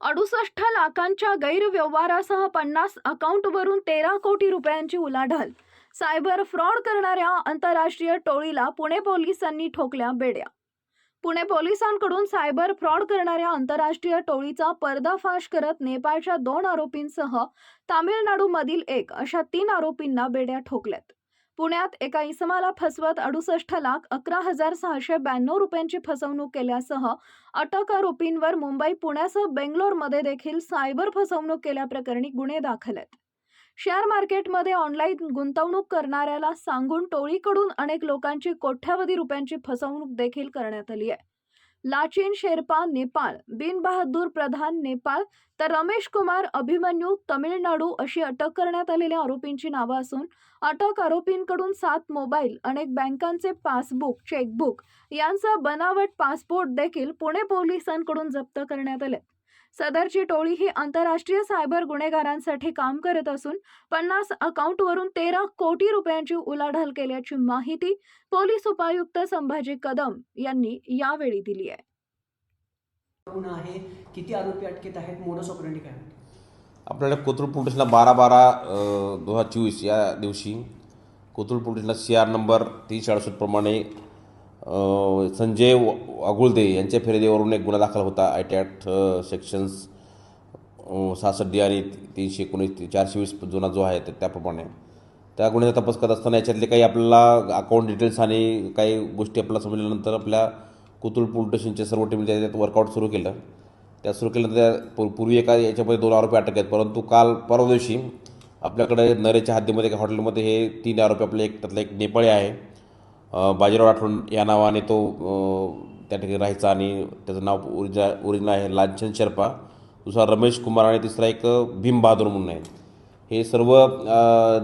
अडुसष्ट लाखांच्या गैरव्यवहारासह पन्नास अकाउंटवरून तेरा कोटी रुपयांची उलाढाल. सायबर फ्रॉड करणाऱ्या आंतरराष्ट्रीय टोळीला पुणे पोलिसांनी ठोकल्या बेड्या. पुणे पोलिसांकडून सायबर फ्रॉड करणाऱ्या आंतरराष्ट्रीय टोळीचा पर्दाफाश करत नेपाळच्या दोन आरोपींसह तामिळनाडूमधील एक अशा तीन आरोपींना बेड्या ठोकल्यात. पुण्यात एका इसमाला फसवत अडुसष्ट लाख अकरा हजार सहाशे ब्याण्णव रुपयांची फसवणूक केल्यासह अटक आरोपींवर मुंबई पुण्यासह बेंगलोरमध्ये देखील सायबर फसवणूक केल्याप्रकरणी गुन्हे दाखल आहेत. शेअर मार्केटमध्ये ऑनलाईन गुंतवणूक करणाऱ्याला सांगून टोळीकडून अनेक लोकांची कोट्यावधी रुपयांची फसवणूक देखील करण्यात आली आहे. लाचिन शेर्पा नेपाळ बिन बहादूर प्रधान नेपाळ तर रमेश कुमार अभिमन्यू तमिळनाडू अशी अटक करण्यात आलेल्या आरोपींची नावं असून अटक आरोपींकडून सात मोबाईल अनेक बँकांचे पासबुक चेकबुक यांचा बनावट पासपोर्ट देखील पुणे पोलिसांकडून जप्त करण्यात आले. सदरची टोळी ही आंतरराष्ट्रीय सायबर गुन्हेगारांसाठी काम करत असून पन्नास अकाउंटवरून तेरा कोटी रुपयांची उलाढाल केल्याची माहिती पोलीस उपायुक्त संभाजी कदम यांनी यावेळी दिली आहे. गुन्हा आहे? किती आरोपी अटकेत आहेत? मोडस ऑपरेंडी काय आपल्याला कोथरूड पोलीस स्टेशनला बारा बारा दोन हजार चोवीस या दिवशी कोथरूड पोलीस स्टेशनला सी आर नंबर तीनशे अडुसष्टप्रमाणे संजय वागुळदे यांच्या फिर्यादीवरून एक गुन्हा दाखल होता. आय टी आठ सेक्शन्स सहासष्ट डी आणि तीनशे एकोणीस चारशे वीस जुना जो आहे तर त्याप्रमाणे. त्या गुन्ह्याचा तपास करत असताना याच्यातले काही आपल्याला अकाउंट डिटेल्स आणि काही गोष्टी आपल्याला समजल्यानंतर आपल्या कुतुल पोलीस स्टेशनचे सर्व टीम त्याच्यात वर्कआउट सुरू केलं. त्या सुरू केल्यानंतर त्या पू- पूर्वी एका याच्यामध्ये दोन आरोपी अटक आहेत. परंतु काल परवा दिवशी आपल्याकडे नरेच्या हद्दीमध्ये एका हॉटेलमध्ये हे तीन आरोपी आपले एक त्यातला एक नेपाळी आहे. बाजीराव राठोड या नावाने तो त्या ठिकाणी राहायचा आणि त्याचं नाव ओरिजा ओरिजिनल आहे लांछन शर्पा. दुसरा रमेश कुमार आणि तिसरा एक भीम बहादूर म्हणून आहे हे सर्व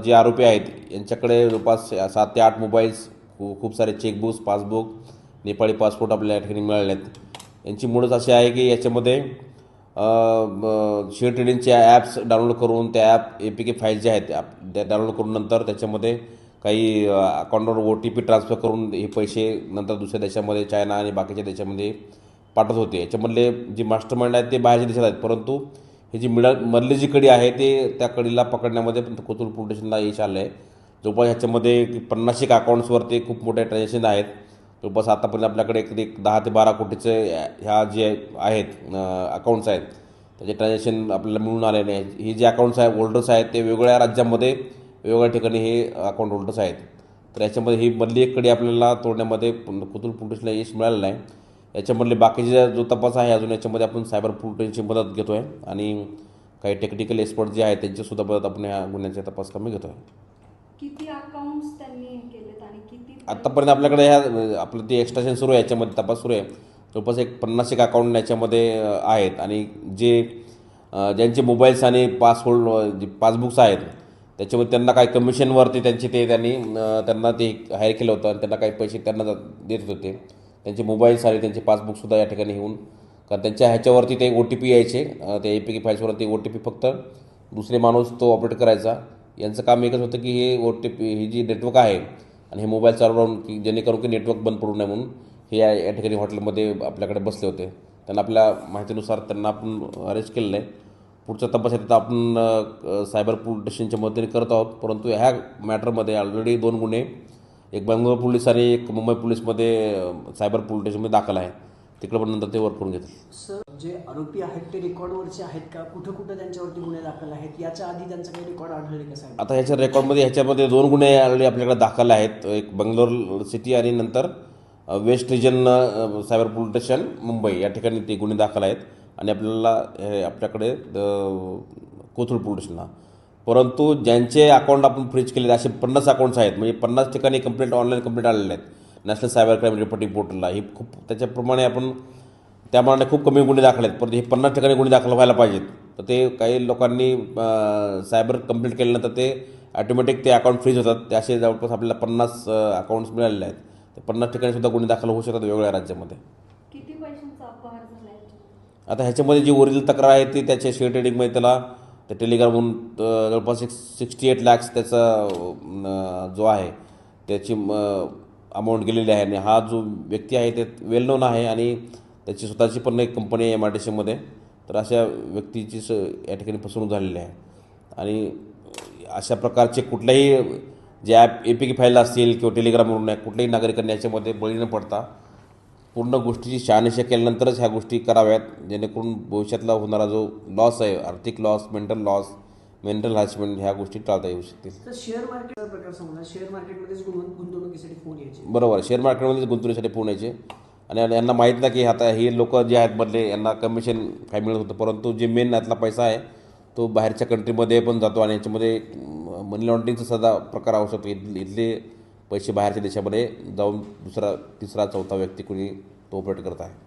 जे आरोपी आहेत यांच्याकडे जवळपास सात ते आठ मोबाईल्स खूप सारे चेकबुक्स पासबुक नेपाळी पासपोर्ट आपल्या या ठिकाणी मिळाले आहेत. यांची मूळच अशी आहे की याच्यामध्ये शेअर ट्रेडिंगचे ॲप्स डाउनलोड करून त्या app A P K file जे आहेत त्या डाउनलोड करून नंतर त्याच्यामध्ये काही अकाउंटवर ओ टी पी ट्रान्सफर करून हे पैसे नंतर दुसऱ्या देशामध्ये चायना आणि बाकीच्या देशामध्ये पाठवत होते. याच्यामधले जे मास्टर माइंड आहेत ते बाहेरच्या देशात आहेत. परंतु हे जी मिळा मधली जी कडी आहे ते त्या कडीला पकडण्यामध्ये कोथरूड पोलीस यश आलं आहे जवळपास ह्याच्यामध्ये पन्नास एक अकाउंट्सवरती खूप मोठे ट्रान्झॅक्शन आहेत. जवळपास आतापर्यंत आपल्याकडे एक दहा ते बारा कोटीचे ह्या जे आहेत अकाउंट्स आहेत. त्याचे ट्रान्झॅक्शन आपल्याला मिळून आलेले आहेत हे जे अकाउंट्स आहे होल्डर्स आहेत ते वेगवेगळ्या राज्यामध्ये वेगवेगळ्या ठिकाणी हे अकाउंट होल्डर्स आहेत. तर याच्यामध्ये ही मधली एक कडी आपल्याला तोडण्यामध्ये कोथरूड पोलिसला यश मिळालेलं आहे. याच्यामधले बाकीचे जो तपास आहे अजून याच्यामध्ये आपण सायबर पोलिसची मदत घेतो आहे आणि काही टेक्निकल एक्सपर्ट जे आहेत त्यांचीसुद्धा मदत आपण ह्या गुन्ह्याच्या तपास कमी घेतो आहे किती अकाउंट्स त्यांनी केलेत आणि किती आत्तापर्यंत आपल्याकडे ह्या आपलं ते एक्स्ट्राशन सुरू आहे याच्यामध्ये तपास सुरू आहे. जवळपास एक पन्नास एक अकाउंट याच्यामध्ये आहेत. आणि जे ज्यांचे मोबाईल्स आणि पासहोल्ड जे पासबुक्स आहेत त्याच्यामध्ये त्यांना काही कमिशनवरती त्यांचे ते त्यांनी त्यांना ते हायर केलं होतं आणि त्यांना काही पैसे त्यांना देत होते. त्यांचे मोबाईल सारे त्यांचे पासबुकसुद्धा या ठिकाणी येऊन कारण त्यांच्या ह्याच्यावरती ते ओ टी पी यायचे अ, त्या ए पी के फाईल्सवरती ओ टी पी फक्त. दुसरे माणूस तो ऑपरेट करायचा. यांचं काम एकच होतं की हे ओ टी पी ही जी नेटवर्क आहे आणि हे मोबाईल चालू राहून की जेणेकरून की नेटवर्क बंद पडू नये म्हणून हे या या ठिकाणी हॉटेलमध्ये आपल्याकडे बसले होते. त्यांना आपल्या माहितीनुसार त्यांना आपण अरेस्ट केलेलं आहे. पुढचा तपास आहे आपण सायबर पोलीस स्टेशनच्या मदतीने करत आहोत. परंतु ह्या मॅटरमध्ये ऑलरेडी दोन गुन्हे एक बेंगलोर पोलीस आणि एक मुंबई पोलीसमध्ये सायबर पोलीस स्टेशनमध्ये दाखल आहे. तिकडे पण नंतर ते वर्क करून घेतील. सर जे आरोपी आहेत ते रेकॉर्डवरचे आहेत का? कुठं कुठं त्यांच्यावरती गुन्हे दाखल आहेत? याच्या आधी त्यांचं काही रेकॉर्ड आढळले का साहेब? आता ह्याच्या रेकॉर्डमध्ये ह्याच्यामध्ये दोन गुन्हे ऑलरेडी आपल्याकडे दाखल आहेत. एक बंगलोर सिटी आणि नंतर west region cyber police station Mumbai. या ठिकाणी ते गुन्हे दाखल आहेत. आणि आपल्याला हे आपल्याकडे कोथरूड पोलीस परंतु ज्यांचे अकाउंट आपण फ्रीज केले असे पन्नास अकाउंट्स आहेत म्हणजे पन्नास ठिकाणी कंप्लेंट ऑनलाईन कंप्लेंट आलेले आहेत. नॅशनल सायबर क्राईम रिपोर्टिंग पोर्टलला ही खूप त्याच्याप्रमाणे आपण त्यामानाने खूप कमी गुन्हे दाखल आहेत. परंतु हे पन्नास ठिकाणी गुन्हे दाखल व्हायला पाहिजेत. तर ते काही लोकांनी सायबर कंप्लेंट केल्यानंतर ते ॲटोमॅटिक ते अकाउंट फ्रीज होतात. ते असे जवळपास आपल्याला पन्नास अकाउंट्स मिळालेले आहेत. ते पन्नास ठिकाणीसुद्धा गुन्हे दाखल होऊ शकतात वेगवेगळ्या राज्यामध्ये. आता ह्याच्यामध्ये जी ओरिजिनल तक्रार आहे ती त्याच्या शेअर ट्रेडिंगमध्ये त्याला त्या टेलिग्रामहून जवळपास एक सिक्स्टी एट लॅक्स त्याचा जो आहे त्याची अमाऊंट गेलेली आहे. आणि हा जो व्यक्ती आहे ते वेल नोन आहे आणि त्याची स्वतःची पण एक कंपनी आहे एम आर टी सीमध्ये तर अशा व्यक्तीची स या ठिकाणी फसवणूक झालेली आहे. आणि अशा प्रकारचे कुठल्याही जे app A P K file असतील किंवा टेलिग्रामवरून कुठल्याही नागरिकांनी याच्यामध्ये बळी न पडता पूर्ण गोष्टीची शहानिशा केल्यानंतरच ह्या गोष्टी कराव्यात जेणेकरून भविष्यातला होणारा जो लॉस आहे आर्थिक loss mental loss mental harassment ह्या गोष्टी टाळता येऊ शकतील. शेअर मार्केटचा प्रकार समजा शेअर मार्केटमध्येच गुंतवणूक गुंतवणुकीसाठी फोन यायचे. बरोबर शेअर मार्केटमध्येच गुंतवणुकीसाठी फोन यायचे. आणि यांना माहीत नाही की आता हे लोक जे आहेत मधले यांना कमिशन काय मिळत होतं परंतु जे मेन यातला पैसा आहे तो बाहेरच्या कंट्रीमध्ये पण जातो आणि याच्यामध्ये मनी लॉन्ड्रिंगचा सध्या प्रकार इथले इथले पैसे बाहेरच्या देशामध्ये जाऊन दुसरा तिसरा चौथा व्यक्ती कुणी तो ऑपरेट करत आहे.